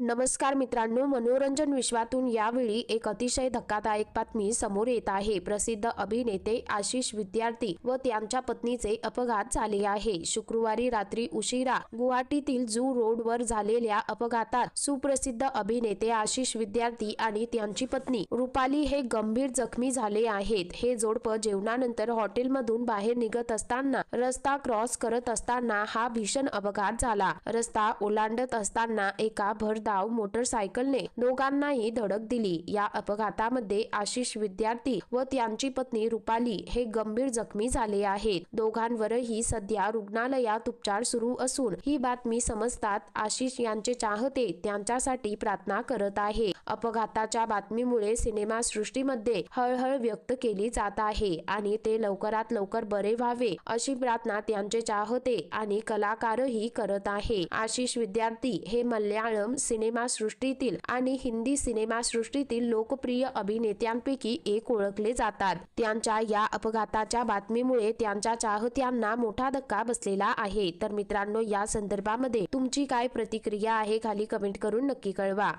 नमस्कार मित्रांनो मनोरंजन विश्वातून यावेळी एक अतिशय धक्कादायक बातमी समोर येत आहे. प्रसिद्ध अभिनेते आशिष विद्यार्थी व त्यांच्या पत्नीचे अपघात झाले आहे. शुक्रवारी रात्री उशिरा गुवाहाटीतील जू रोडवर झालेल्या अपघातात सुप्रसिद्ध अभिनेते आशिष विद्यार्थी आणि त्यांची पत्नी रुपाली हे गंभीर जखमी झाले आहेत. हे जोडपं जेवणानंतर हॉटेलमधून बाहेर निघत असताना रस्ता क्रॉस करत असताना हा भीषण अपघात झाला. रस्ता ओलांडत असताना एका भर धाव मोटरसायकलने दोघांनाही धडक दिली. या अपघातामध्ये आशिष विद्यार्थी व त्यांची पत्नी रुपाली हे गंभीर जखमी झाले आहेत. दोघांवरही सध्या रुग्णालयात उपचार सुरू असून ही बातमी समजतात आशिष यांचे चाहते त्यांच्यासाठी प्रार्थना करत आहे. अपघाताच्या बातमीमुळे सिनेमा सृष्टीमध्ये हळहळ व्यक्त केली जात आहे आणि ते लवकरात लवकर बरे व्हावे अशी प्रार्थना त्यांचे चाहते आणि कलाकारही करत आहे. आशिष विद्यार्थी हे मल्याळम सिने सिनेमासृष्टीतील आणि हिंदी सिनेमासृष्टीतील लोकप्रिय अभिनेत्यांपैकी एक ओळखले जातात. त्यांच्या या अपघाताच्या बातमीमुळे त्यांच्या चाहत्यांना मोठा धक्का बसलेला आहे. तर मित्रांनो या संदर्भामध्ये तुमची काय प्रतिक्रिया आहे खाली कमेंट करून नक्की कळवा.